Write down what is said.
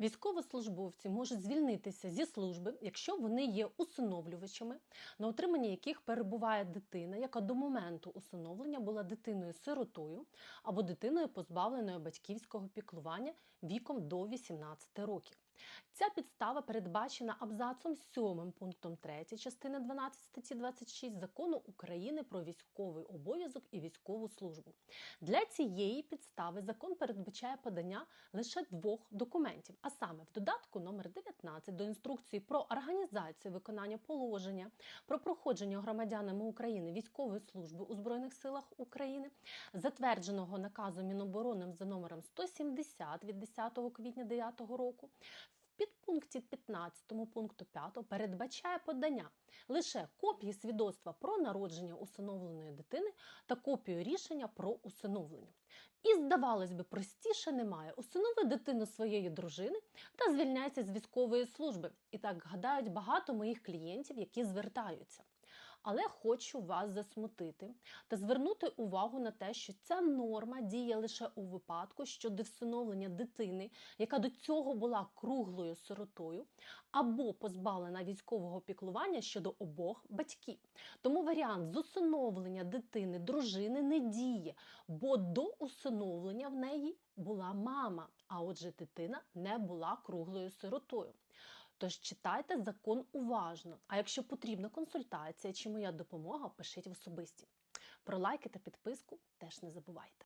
Військовослужбовці можуть звільнитися зі служби, якщо вони є усиновлювачами, на утриманні яких перебуває дитина, яка до моменту усиновлення була дитиною-сиротою або дитиною, позбавленою батьківського піклування віком до 18 років. Ця підстава передбачена абзацом 7 пунктом 3 частини 12 статті 26 закону України про військовий обов'язок і військову службу. Для цієї підстави закон передбачає подання лише двох документів, а саме в додатку номер 19 до інструкції про організацію виконання положення про проходження громадянами України військової служби у Збройних силах України, затвердженого наказом Міноборони за номером 170 від 10 квітня 2009 року. Підпункті 15 пункту 5 передбачає подання лише копії свідоцтва про народження усиновленої дитини та копію рішення про усиновлення. І, здавалось би, простіше немає. Усинови дитину своєї дружини та звільняйся з військової служби. І так гадають багато моїх клієнтів, які звертаються. Але хочу вас засмутити та звернути увагу на те, що ця норма діє лише у випадку щодо всиновлення дитини, яка до цього була круглою сиротою, або позбавлена військового піклування щодо обох батьків. Тому варіант з усиновлення дитини, дружини не діє, бо до усиновлення в неї була мама, а отже, дитина не була круглою сиротою. Тож читайте закон уважно. А якщо потрібна консультація чи моя допомога, пишіть в особисті. Про лайки та підписку теж не забувайте.